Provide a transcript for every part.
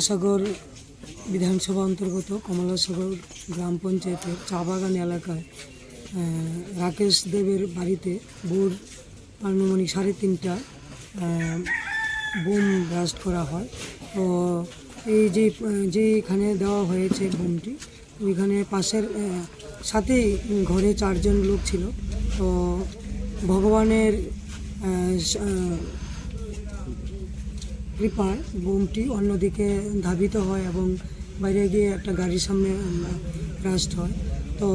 কমলাসাগর বিধানসভা অন্তর্গত কমলাসাগর গ্রাম পঞ্চায়েতের চা বাগান এলাকায় রাকেশ দেবের বাড়িতে ভোর আনুমানিক সাড়ে তিনটা বোম ব্লাস্ট করা হয়। তো এই যে যে এখানে দেওয়া হয়েছে বোমটি, ওইখানে পাশের সাথেই ঘরে চারজন লোক ছিল। তো ভগবানের কৃপায় বোমটি অন্যদিকে ধাবিত হয় এবং বাইরে গিয়ে একটা গাড়ির সামনে ব্রাস্ট হয়। তো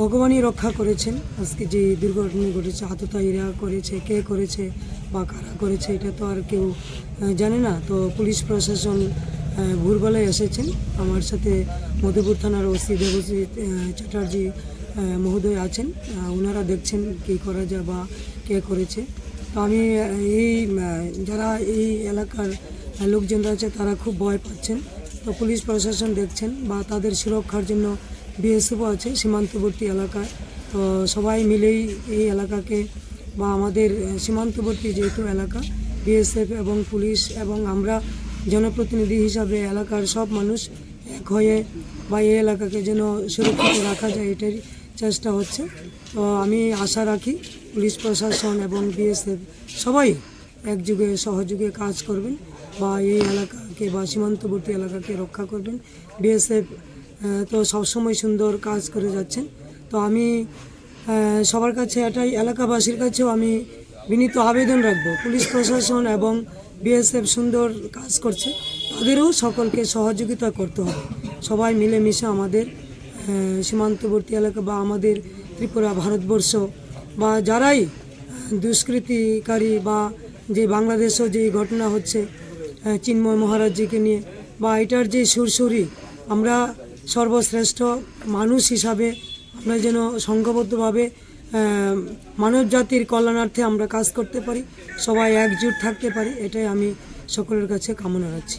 ভগবানই রক্ষা করেছেন। আজকে যে দুর্ঘটনা ঘটেছে আততায়ীরা করেছে, কে করেছে বা কারা করেছে, এটা তো আর কেউ জানে না। তো পুলিশ প্রশাসন ভোরবেলায় এসেছেন। আমার সাথে মধুপুর থানার ওসি দেবজিৎ চ্যাটার্জি মহোদয় আছেন। ওনারা দেখছেন কী করা যায় বা কে করেছে। তো আমি এই যারা এই এলাকার লোকজনরা আছে তারা খুব ভয় পাচ্ছেন। তো পুলিশ প্রশাসন দেখছেন বা তাদের সুরক্ষার জন্য বিএসএফও আছে সীমান্তবর্তী এলাকায়। তো সবাই মিলেই এই এলাকাকে বা আমাদের সীমান্তবর্তী যেহেতু এলাকা, বিএসএফ এবং পুলিশ এবং আমরা জনপ্রতিনিধি হিসাবে এলাকার সব মানুষ এক হয়ে বা এই এলাকাকে যেন সুরক্ষিত রাখা যায়, এটাই চেষ্টা হচ্ছে। তো আমি আশা রাখি পুলিশ প্রশাসন এবং বিএসএফ সবাই একযুগে সহযোগে কাজ করবেন বা এই এলাকাকে বা সীমান্তবর্তী এলাকাকে রক্ষা করবেন। বিএসএফ তো সবসময় সুন্দর কাজ করে যাচ্ছেন। তো আমি সবার কাছে এটাই, এলাকাবাসীর কাছেও আমি বিনীত আবেদন রাখব। পুলিশ প্রশাসন এবং বিএসএফ সুন্দর কাজ করছে। তাদেরও সকলকে সহযোগিতা করতে হবে। সবাই মিলেমিশে আমাদের সীমান্তবর্তী এলাকা বা আমাদের ত্রিপুরা ভারতবর্ষ বা যারাই দুষ্কৃতিকারী বা যে বাংলাদেশেও যে ঘটনা হচ্ছে চিন্ময় মহারাজজিকে নিয়ে বা এটার যে সুরসুরি, আমরা সর্বশ্রেষ্ঠ মানুষ হিসাবে আমরা যেন সংঘবদ্ধভাবে মানব জাতির কল্যাণার্থে আমরা কাজ করতে পারি, সবাই একজুট থাকতে পারি, এটাই আমি সকলের কাছে কামনা রাখছি।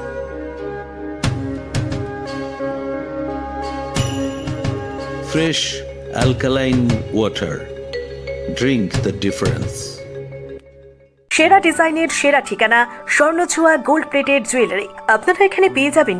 Fresh, alkaline water. Drink the difference. সেরা ডিজাইনের, সেরা ঠিকানা স্বর্ণছোয়া গোল্ড প্লেটেড জুয়েলারি আপনারা এখানে পেয়ে যাবেন